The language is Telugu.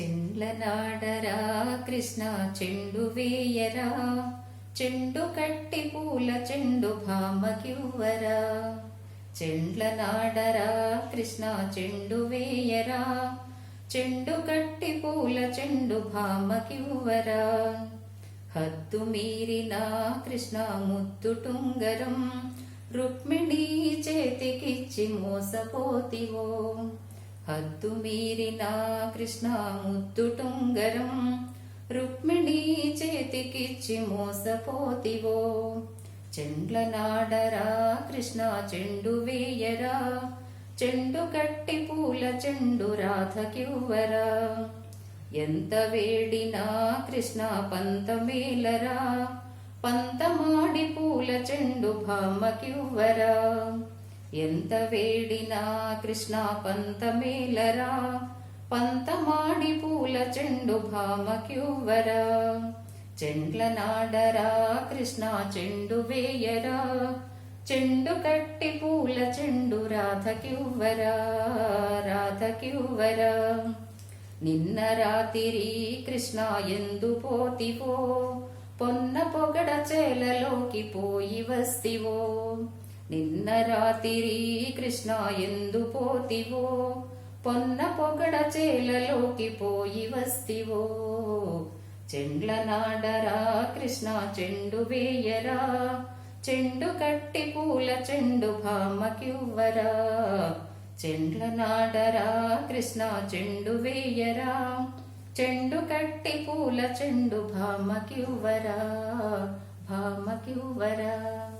చెండ్లనాడరా కృష్ణ చెండు వేయరా? చెండు కట్టి పూల చెండు భామకివ్వరా? చెండ్లనాడరా కృష్ణ చెండు వేయరా? చెండు కట్టి పూల చెండు భామకివ్వరా? హద్దు మీరినా కృష్ణ ముద్దుటుంగరం రుక్మిణీ చేతికిచ్చి మోసపోతివో? హద్దు మీరిన కృష్ణ ముద్దుటుంగరం రుక్మిణీ చేతికిచ్చి మోసపోతివో. చెండ్ల నాడరా కృష్ణ చెండు వేయరా. చెండు కట్టి పూల చెండు రాధకివ్వరా ఎంత వేడినా కృష్ణ పంతమేలరా పంతమాడి పూల చెండు భామకివ్వరా ఎంత వేడినా కృష్ణ పంతమేలరా? పంతమాడి పూల చెండు భామక్యూవరా? చెండ్ల నాడరా? కృష్ణ చెండు వేయరా? చెండు కట్టి పూల చెండు రాధకివ్వరా రాధకివ్వరా నిన్న రాతిరి కృష్ణ ఎందు పోతివో? పొన్న పొగడ చేలలోకి పోయి వస్తివో? నిన్న రాత్రి కృష్ణ ఎందు పోతివో? పొన్న పొగడ చేలలోకి పోయి వస్తివో? చెండ్ల నాడరా కృష్ణ చెండు వేయరా? చెండు కట్టి పూల చెండు భామకివ్వరా? చెండ్ల నాడరా కృష్ణ చెండు వేయరా? చెండు కట్టి పూల చెండు భామకివ్వరా? భామకివ్వరా?